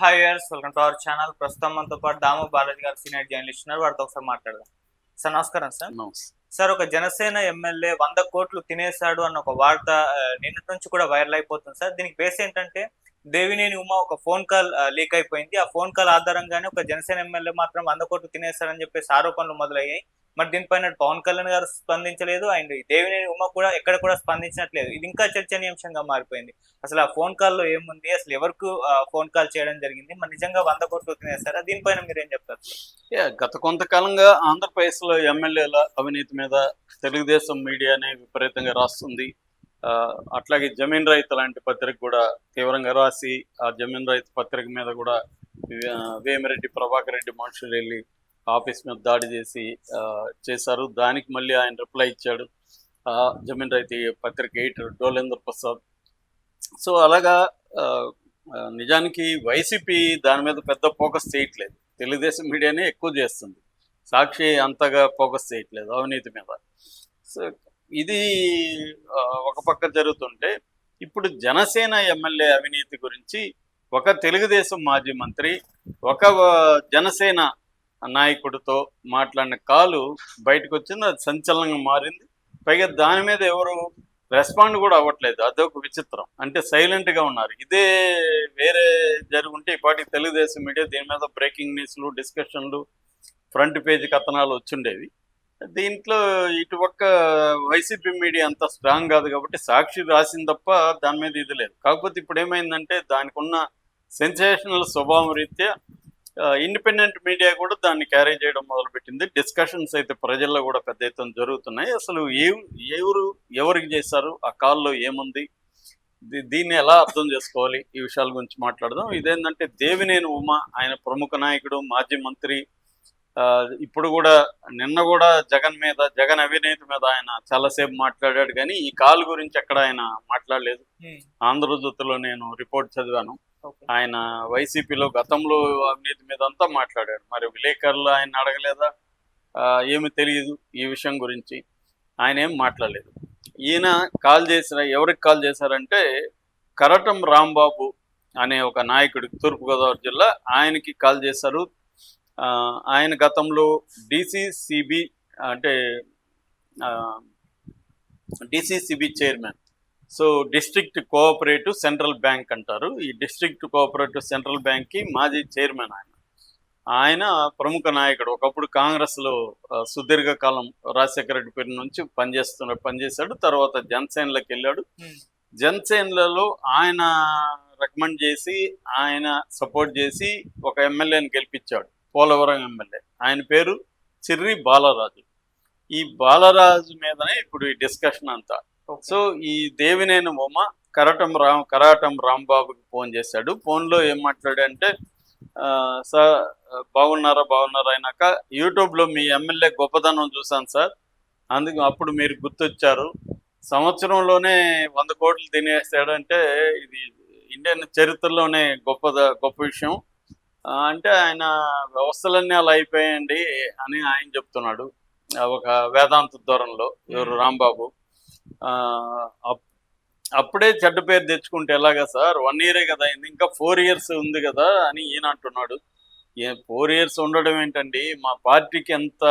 Hi యర్స్ welcome to our channel ప్రస్తుతం మనతో పాటు దాము బాలాజీ గారు సీనియర్ జర్నలిస్ట్ ఉన్నారు. వారితో ఒకసారి మాట్లాడదాం. సార్ నమస్కారం సార్. సార్ ఒక జనసేన ఎమ్మెల్యే వంద కోట్లు తినేశాడు అన్న ఒక వార్త నిన్నటి నుంచి కూడా వైరల్ అయిపోతుంది సార్. దీనికి బేస్ ఏంటంటే దేవినేని ఉమా ఒక ఫోన్ కాల్ లీక్ అయిపోయింది. ఆ ఫోన్ కాల్ ఆధారంగానే ఒక జనసేన ఎమ్మెల్యే మాత్రం వంద కోట్లు తినేశాడని చెప్పేసి ఆరోపణలు మొదలయ్యాయి. మరి దీనిపైన పవన్ కళ్యాణ్ గారు స్పందించలేదు అండ్ దేవినేని ఉమ కూడా ఎక్కడ కూడా స్పందించినట్లేదు. ఇది ఇంకా చర్చనీయాంశంగా మారిపోయింది. అసలు ఆ ఫోన్ కాల్లో ఏముంది? అసలు ఎవరికి ఫోన్ కాల్ చేయడం జరిగింది? మరి నిజంగా వంద కోట్లు తినేస్తారా దీనిపైన మీరు ఏం చెప్తారు గత కొంతకాలంగా ఆంధ్రప్రదేశ్లో ఎమ్మెల్యేల అవినీతి మీద తెలుగుదేశం మీడియానే విపరీతంగా రాస్తుంది. అట్లాగే జమీన్ రైతు లాంటి పత్రిక కూడా తీవ్రంగా రాసి ఆ జమీన్ రైతు పత్రిక మీద కూడా వేమిరెడ్డి ప్రభాకర్ రెడ్డి మనుషులు వెళ్ళి ఆఫీస్ మీద దాడి చేసి చేశారు. దానికి మళ్ళీ ఆయన రిప్లై ఇచ్చాడు. జమీన్ రైతు పత్రిక ఎయిటర్ డోలేందర్ ప్రసాద్. సో అలాగా నిజానికి వైసీపీ దాని మీద పెద్ద ఫోకస్ చేయట్లేదు. తెలుగుదేశం మీడియానే ఎక్కువ చేస్తుంది. సాక్షి అంతగా ఫోకస్ చేయట్లేదు అవినీతి మీద. సో ఇది ఒక పక్క జరుగుతుంటే ఇప్పుడు జనసేన ఎమ్మెల్యే అవినీతి గురించి ఒక తెలుగుదేశం మాజీ మంత్రి ఒక జనసేన నాయకుడితో మాట్లాడిన కాలు బయటకు వచ్చింది అది సంచలనంగా మారింది. పైగా దాని మీద ఎవరు రెస్పాండ్ కూడా అవ్వట్లేదు. అదొక విచిత్రం. అంటే సైలెంట్గా ఉన్నారు. ఇదే వేరే జరుగుంటే ఇప్పటికి తెలుగుదేశం మీడియా దీని మీద బ్రేకింగ్ న్యూస్లు డిస్కషన్లు ఫ్రంట్ పేజ్ కథనాలు వచ్చిండేవి. దీంట్లో ఇటు పక్క వైసీపీ మీడియా అంత స్ట్రాంగ్ కాదు కాబట్టి సాక్షి రాసింది తప్ప దాని మీద ఇది లేదు. కాకపోతే ఇప్పుడు ఏమైందంటే దానికి ఉన్న సెన్సేషనల్ స్వభావం రీత్యా ఇండిపెండెంట్ మీడియా కూడా దాన్ని క్యారీ చేయడం మొదలుపెట్టింది. డిస్కషన్స్ అయితే ప్రజల్లో కూడా పెద్ద ఎత్తున జరుగుతున్నాయి. అసలు ఏ ఎవరు ఎవరికి చేశారు? ఆ కాల్లో ఏముంది? దీన్ని ఎలా అర్థం చేసుకోవాలి? ఈ విషయాల గురించి మాట్లాడదాం. ఇదేంటంటే దేవినేని ఉమ ఆయన ప్రముఖ నాయకుడు మాజీ మంత్రి. ఇప్పుడు కూడా నిన్న కూడా జగన్ మీద జగన్ అవినీతి మీద ఆయన చాలాసేపు మాట్లాడాడు కానీ ఈ కాల్ గురించి ఎక్కడ ఆయన మాట్లాడలేదు. ఆంధ్రజ్యోతిలో నేను రిపోర్ట్ చదివాను. ఆయన వైసీపీలో గతంలో అవినీతి మీద అంతా మాట్లాడాడు మరి విలేకరులు ఆయన అడగలేదా? ఏమి తెలియదు ఈ విషయం గురించి. ఆయన ఏం మాట్లాడలేదు. ఈయన కాల్ చేసిన ఎవరికి కాల్ చేశారంటే కరటం రాంబాబు అనే ఒక నాయకుడు తూర్పుగోదావరి జిల్లా ఆయనకి కాల్ చేశారు. ఆయన గతంలో డిసిసిబి అంటే DCCB chairman so district cooperative central bank అంటారు. ఈ డిస్ట్రిక్ట్ కోఆపరేటివ్ సెంట్రల్ బ్యాంక్కి మాజీ చైర్మన్ ఆయన. ఆయన ప్రముఖ నాయకుడు. ఒకప్పుడు కాంగ్రెస్లో సుదీర్ఘకాలం రాజశేఖర రెడ్డి పేరు నుంచి పనిచేస్తున్న పనిచేశాడు. తర్వాత జనసేనలోకి వెళ్ళాడు. జనసేనలలో ఆయన రికమెండ్ చేసి ఆయన సపోర్ట్ చేసి ఒక ఎమ్మెల్యేని గెలిపించాడు. పోలవరం ఎమ్మెల్యే. ఆయన పేరు చిర్రి బాలరాజు. ఈ బాలరాజు మీదనే ఇప్పుడు ఈ డిస్కషన్ అంతా. సో ఈ దేవినేని ఉమ కరటం రామ్ కరాటం రాంబాబుకి ఫోన్ చేశాడు. ఫోన్లో ఏం మాట్లాడంటే సార్ బాగున్నారా బాగున్నారా అయినాక యూట్యూబ్లో మీ ఎమ్మెల్యే గొప్పదనం చూశాను సార్. అందుకు అప్పుడు మీరు గుర్తొచ్చారు. సంవత్సరంలోనే వంద కోట్లు తినేస్తాడంటే ఇది ఇండియన్ చరిత్రలోనే గొప్ప గొప్ప విషయం. అంటే ఆయన వ్యవస్థలన్నీ అలా అయిపోయాయండి అని ఆయన చెప్తున్నాడు. ఒక వేదాంత ధోరణిలో ఎవరు రాంబాబు. అప్పుడే చెడ్డ పేరు తెచ్చుకుంటే ఎలాగా సార్? వన్ ఇయరే కదా అయింది. ఇంకా ఫోర్ ఇయర్స్ ఉంది కదా అని ఈయన అంటున్నాడు. ఏ ఫోర్ ఇయర్స్ ఉండడం ఏంటండి? మా పార్టీకి ఎంత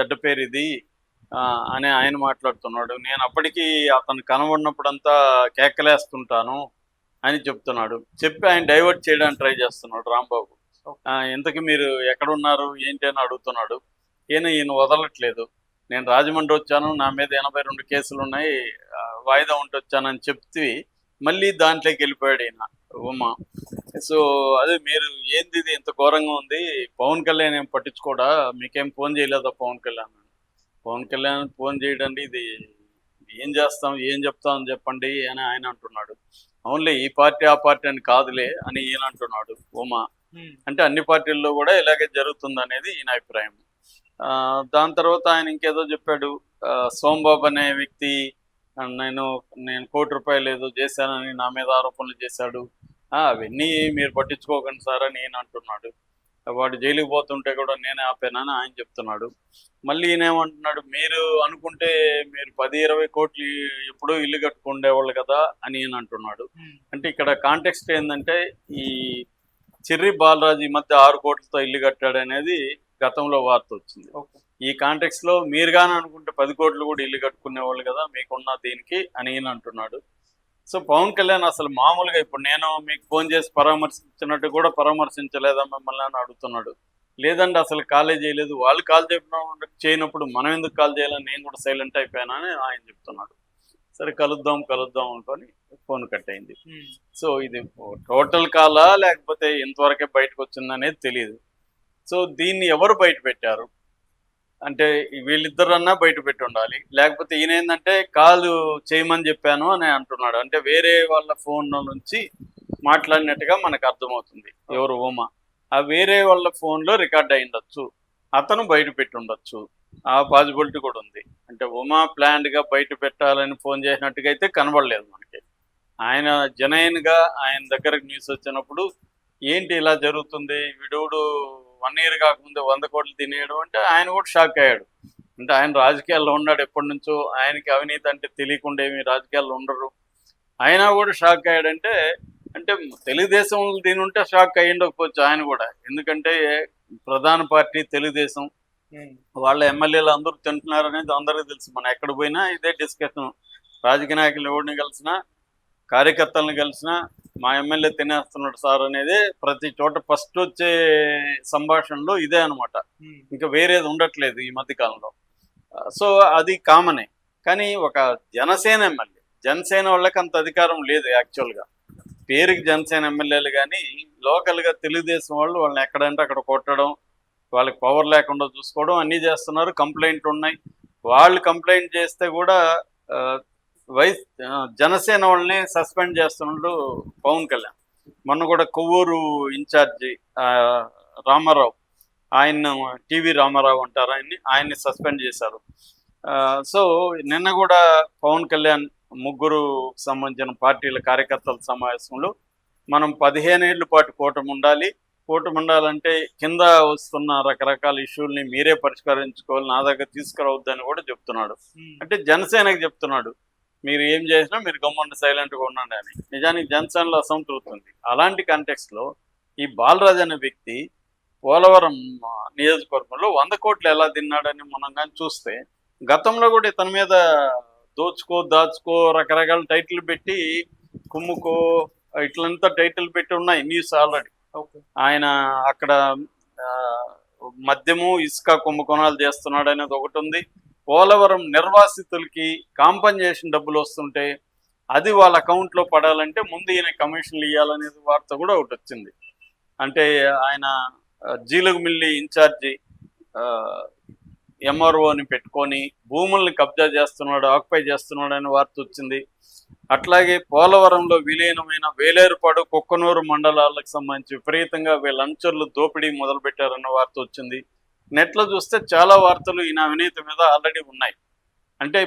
చెడ్డ పేరు ఇది? అని ఆయన మాట్లాడుతున్నాడు. నేను అప్పటికి అతను కనబడినప్పుడంతా కేకలేస్తుంటాను అని చెప్తున్నాడు. చెప్పి ఆయన డైవర్ట్ చేయడానికి ట్రై చేస్తున్నాడు రాంబాబు. ఇంతకీ మీరు ఎక్కడున్నారు ఏంటి అని అడుగుతున్నాడు. ఈయన ఈయన వదలట్లేదు. నేను రాజమండ్రి వచ్చాను నా మీద ఎనభై రెండు కేసులు ఉన్నాయి వాయిదా ఉండి వచ్చానని చెప్తే మళ్ళీ దాంట్లోకి వెళ్ళిపోయాడు ఈయన ఉమా. సో అదే మీరు ఏంది ఇది? ఇంత ఘోరంగా ఉంది. పవన్ కళ్యాణ్ ఏం పట్టించుకోడా? మీకేం ఫోన్ చేయలేదా పవన్ కళ్యాణ్? పవన్ కళ్యాణ్ ఫోన్ చేయడండి ఇది ఏం చేస్తాం ఏం చెప్తాం చెప్పండి అని ఆయన అంటున్నాడు. అవునులే ఈ పార్టీ ఆ పార్టీ అని కాదులే అని ఈయన అంటున్నాడు ఉమా. అంటే అన్ని పార్టీల్లో కూడా ఇలాగే జరుగుతుంది అనేది ఈయన అభిప్రాయం. దాని తర్వాత ఆయన ఇంకేదో చెప్పాడు ఆ, సోంబాబు అనే వ్యక్తి నేను నేను కోటి రూపాయలు ఏదో చేశానని నా మీద ఆరోపణలు చేశాడు. ఆ, అవన్నీ మీరు పట్టించుకోకండి సార్ అని ఈయన అంటున్నాడు. వాడు జైలుకి పోతుంటే కూడా నేనే ఆపానని ఆయన చెప్తున్నాడు. మళ్ళీ ఈయన ఏమంటున్నాడు మీరు అనుకుంటే మీరు పది ఇరవై కోట్లు ఎప్పుడూ ఇల్లు కట్టుకుండేవాళ్ళు కదా అని ఈయన అంటున్నాడు. అంటే ఇక్కడ కాంటెక్స్ట్ ఏంటంటే ఈ చిర్రి బాలరాజు ఈ మధ్య ఆరు కోట్లతో ఇల్లు కట్టాడు అనేది గతంలో వార్త వచ్చింది. ఈ కాంటెక్స్లో మీరు కానీ అనుకుంటే పది కోట్లు కూడా ఇల్లు కట్టుకునే వాళ్ళు కదా మీకున్న దీనికి అని అంటున్నాడు. సో పవన్ కళ్యాణ్ అసలు మామూలుగా ఇప్పుడు నేను మీకు ఫోన్ చేసి పరామర్శించినట్టు కూడా పరామర్శించలేదా మిమ్మల్ని అని అడుగుతున్నాడు. లేదంటే అసలు కాలే చేయలేదు. వాళ్ళు కాల్ చెప్పిన చేయనప్పుడు మనం ఎందుకు కాల్ చేయాలని నేను కూడా సైలెంట్ అయిపోయానని ఆయన చెప్తున్నాడు. సరే కలుద్దాం కలుద్దాం అనుకొని ఫోన్ కట్ అయింది. సో ఇది టోటల్ కాలా లేకపోతే ఇంతవరకే బయటకు వచ్చిందనేది తెలియదు సో దీన్ని ఎవరు బయట పెట్టారు? అంటే వీళ్ళిద్దరన్నా బయట పెట్టి ఉండాలి. లేకపోతే ఈయన ఏంటంటే కాల్ చేయమని చెప్పాను అని అంటున్నాడు. అంటే వేరే వాళ్ళ ఫోన్ నుంచి మాట్లాడినట్టుగా మనకు అర్థమవుతుంది. ఎవరు ఉమా? ఆ వేరే వాళ్ళ ఫోన్లో రికార్డ్ అయి ఉండొచ్చు అతను బయట పెట్టి ఉండొచ్చు. ఆ పాసిబిలిటీ కూడా ఉంది. అంటే ఉమా ప్లాన్డ్గా బయట పెట్టాలని ఫోన్ చేసినట్టుగా అయితే కనబడలేదు మనకి. ఆయన జనైన్గా ఆయన దగ్గరకు న్యూస్ వచ్చినప్పుడు ఏంటి ఇలా జరుగుతుంది? వీడోడు వన్ ఇయర్ కాకముందే వంద కోట్లు తినేయడం అంటే ఆయన కూడా షాక్ అయ్యాడు. అంటే ఆయన రాజకీయాల్లో ఉన్నాడు ఎప్పటి నుంచో ఆయనకి అవినీతి అంటే తెలియకుండా ఏమి రాజకీయాల్లో ఉండరు. ఆయన కూడా షాక్ అయ్యాడంటే అంటే తెలుగుదేశం దీని ఉంటే షాక్ అయ్యి ఉండకపోవచ్చు ఆయన కూడా. ఎందుకంటే ప్రధాన పార్టీ తెలుగుదేశం. వాళ్ళ ఎమ్మెల్యేలు అందరూ తింటున్నారు అనేది అందరికీ తెలుసు. మనం ఎక్కడ పోయినా ఇదే డిస్కషన్. రాజకీయ నాయకులు ఎవరిని కలిసినా కార్యకర్తలను కలిసినా మా ఎమ్మెల్యే తినేస్తున్నాడు సార్ అనేది ప్రతి చోట ఫస్ట్ వచ్చే సంభాషణలో ఇదే అన్నమాట. ఉమ్. ఇంకా వేరేది ఉండట్లేదు ఈ మధ్య కాలంలో సో అది కామనే. కానీ ఒక జనసేన ఎమ్మెల్యే జనసేన వాళ్ళకి అంత అధికారం లేదు యాక్చువల్గా పేరుకి జనసేన ఎమ్మెల్యేలు కానీ లోకల్గా తెలుగుదేశం వాళ్ళు వాళ్ళని ఎక్కడంటే అక్కడ కొట్టడం వాళ్ళకి పవర్ లేకుండా చూసుకోవడం అన్నీ చేస్తున్నారు కంప్లైంట్లు ఉన్నాయి. వాళ్ళు కంప్లైంట్ చేస్తే కూడా వైస్ జనసేన వాళ్ళని సస్పెండ్ చేస్తున్నాడు పవన్ కళ్యాణ్. మొన్న కూడా కొవ్వూరు ఇన్ఛార్జి ఆ, రామారావు ఆయన టీవీ రామారావు అంటారు ఆయన్ని ఆయన్ని సస్పెండ్ చేశారు. ఆ, సో నిన్న కూడా పవన్ కళ్యాణ్ ముగ్గురు సంబంధించిన పార్టీల కార్యకర్తల సమావేశంలో మనం పదిహేను ఏళ్ళ పాటు కూటమి ఉండాలి. కూటమి ఉండాలంటే కింద వస్తున్న రకరకాల ఇష్యూల్ని మీరే పరిష్కరించుకోవాలి నా దగ్గర తీసుకురావద్దని కూడా చెప్తున్నాడు. అంటే జనసేనకి చెప్తున్నాడు. మీరు ఏం చేసినా మీరు గమ్ముండి సైలెంట్గా ఉండండి అని. నిజానికి జనసేనలో అసంతృప్తి ఉంది అలాంటి కాంటెక్స్లో ఈ బాలరాజ్ అనే వ్యక్తి పోలవరం నియోజకవర్గంలో వంద కోట్లు ఎలా తిన్నాడని మనం కానీ చూస్తే గతంలో కూడా ఇతని మీద దోచుకో దాచుకో రకరకాల టైటిల్ పెట్టి కుమ్ముకో ఇట్లంతా టైటిల్ పెట్టి ఉన్నాయి న్యూస్ ఆల్రెడీ ఆయన అక్కడ మద్యము ఇసుక కుంభకోణాలు చేస్తున్నాడు అనేది ఒకటి ఉంది. పోలవరం నిర్వాసితులకి కాంపన్సేషన్ డబ్బులు వస్తుంటే అది వాళ్ళ అకౌంట్లో పడాలంటే ముందు ఈయన కమిషన్లు ఇవ్వాలనేది వార్త కూడా ఒకటి వచ్చింది. అంటే ఆయన జీలుగుమిల్లి ఇన్ఛార్జి ఎంఆర్ఓని పెట్టుకొని భూముల్ని కబ్జా చేస్తున్నాడు ఆక్యుపై చేస్తున్నాడు అనే వార్త వచ్చింది. అట్లాగే పోలవరంలో విలీనమైన వేలేరుపాడు కుక్కనూరు మండలాలకు సంబంధించి విపరీతంగా వీళ్ళ అంచర్లు దోపిడీ మొదలుపెట్టారన్న వార్త వచ్చింది. నెట్లో చూస్తే చాలా వార్తలు ఈయన అవినీతి మీద ఆల్రెడీ ఉన్నాయి. అంటే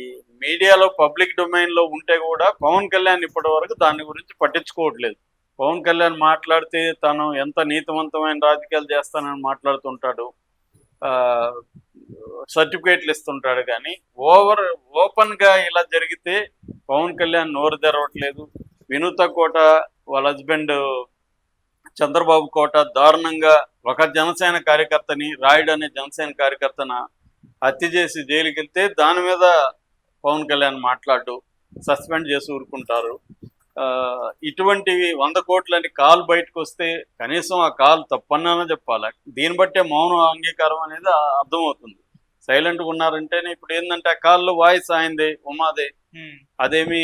ఈ మీడియాలో పబ్లిక్ డొమైన్లో ఉంటే కూడా పవన్ కళ్యాణ్ ఇప్పటి వరకు దాని గురించి పట్టించుకోవట్లేదు. పవన్ కళ్యాణ్ మాట్లాడితే తను ఎంత నీతివంతమైన రాజకీయాలు చేస్తానని మాట్లాడుతుంటాడు. సర్టిఫికేట్లు ఇస్తుంటాడు కానీ ఓవర్ ఓపెన్గా ఇలా జరిగితే పవన్ కళ్యాణ్ నోరు తెరవట్లేదు. వినూత కోట వాళ్ళ హస్బెండ్ చంద్రబాబు కోట దారుణంగా ఒక జనసేన కార్యకర్తని రాయుడు అనే జనసేన కార్యకర్తన హత్య చేసి జైలుకి వెళ్తే దాని మీద పవన్ కళ్యాణ్ మాట్లాడు సస్పెండ్ చేసి ఊరుకుంటారు. ఇటువంటివి వంద కోట్లని కాల్ బయటకు వస్తే కనీసం ఆ కాల్ తప్పన్నానో చెప్పాలి. దీన్ని బట్టే మౌన అంగీకారం అనేది అర్థమవుతుంది. సైలెంట్గా ఉన్నారంటేనే ఇప్పుడు ఏంటంటే ఆ కాల్లో వాయిస్ ఆయనదే ఉమాదే. ఉమ్. అదేమి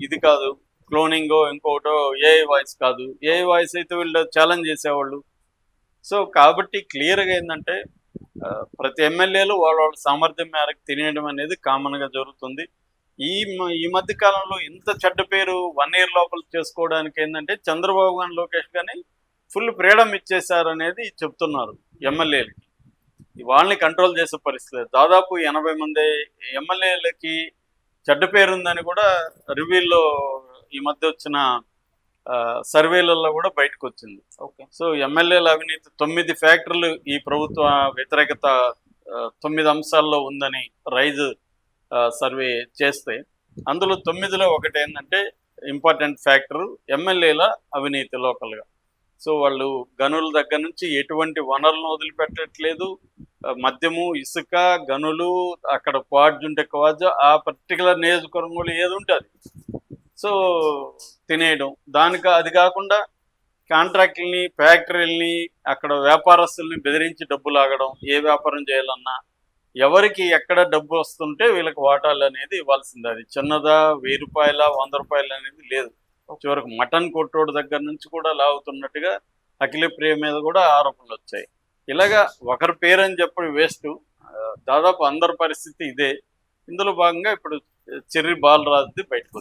ఇది కాదు. క్లోనింగో ఇంకోటో ఏఐ వాయిస్ కాదు. ఏఐ వాయిస్ అయితే వీళ్ళు ఛాలెంజ్ చేసేవాళ్ళు. సో కాబట్టి క్లియర్గా ఏంటంటే ప్రతి ఎమ్మెల్యేలు వాళ్ళ వాళ్ళ సామర్థ్యం మేరకు తినేయడం అనేది కామన్గా జరుగుతుంది. ఈ మ- ఈ మధ్య కాలంలో ఇంత చెడ్డ పేరు వన్ ఇయర్ లోపల చేసుకోవడానికి ఏంటంటే చంద్రబాబు గాని లోకేష్ కానీ ఫుల్ ఫ్రీడమ్ ఇచ్చేశారు అనేది చెప్తున్నారు ఎమ్మెల్యేలకి. వాళ్ళని కంట్రోల్ చేసే పరిస్థితి దాదాపు ఎనభై మంది ఎమ్మెల్యేలకి చెడ్డ పేరుందని కూడా రివ్యూల్లో ఈ మధ్య వచ్చిన సర్వేలలో కూడా బయటకు వచ్చింది ఓకే. సో ఎమ్మెల్యేల అవినీతి తొమ్మిది ఫ్యాక్టర్లు ఈ ప్రభుత్వ వ్యతిరేకత తొమ్మిది అంశాల్లో ఉందని రైజ్ సర్వే చేస్తే అందులో తొమ్మిదిలో ఒకటి ఏంటంటే ఇంపార్టెంట్ ఫ్యాక్టర్ ఎమ్మెల్యేల అవినీతి లోకల్గా. సో వాళ్ళు గనుల దగ్గర నుంచి ఎటువంటి వనరులను వదిలిపెట్టట్లేదు. మద్యము ఇసుక గనులు అక్కడ క్వాడ్జ్ ఉంటే క్వాడ్జ్ ఆ పర్టికులర్ నియోజకవర్గంలో ఏది ఉంటే అది. సో తినేయడం. దానికి అది కాకుండా కాంట్రాక్టుల్ని ఫ్యాక్టరీలని అక్కడ వ్యాపారస్తుల్ని బెదిరించి డబ్బు లాగడం ఏ వ్యాపారం చేయాలన్నా ఎవరికి ఎక్కడ డబ్బు వస్తుంటే వీళ్ళకి వాటాలు అనేది ఇవ్వాల్సిందే. అది చిన్నదా వెయ్యి రూపాయల వంద రూపాయలు అనేది లేదు. చివరికి మటన్ కొట్టోడు దగ్గర నుంచి కూడా లాగుతున్నట్టుగా అఖిల ప్రియ మీద కూడా ఆరోపణలు వచ్చాయి. ఇలాగా ఒకరి పేరు అని చెప్పి వేస్ట్ దాదాపు అందరి పరిస్థితి ఇదే. ఇందులో భాగంగా ఇప్పుడు చెర్రి బాలరాజుది బయటకు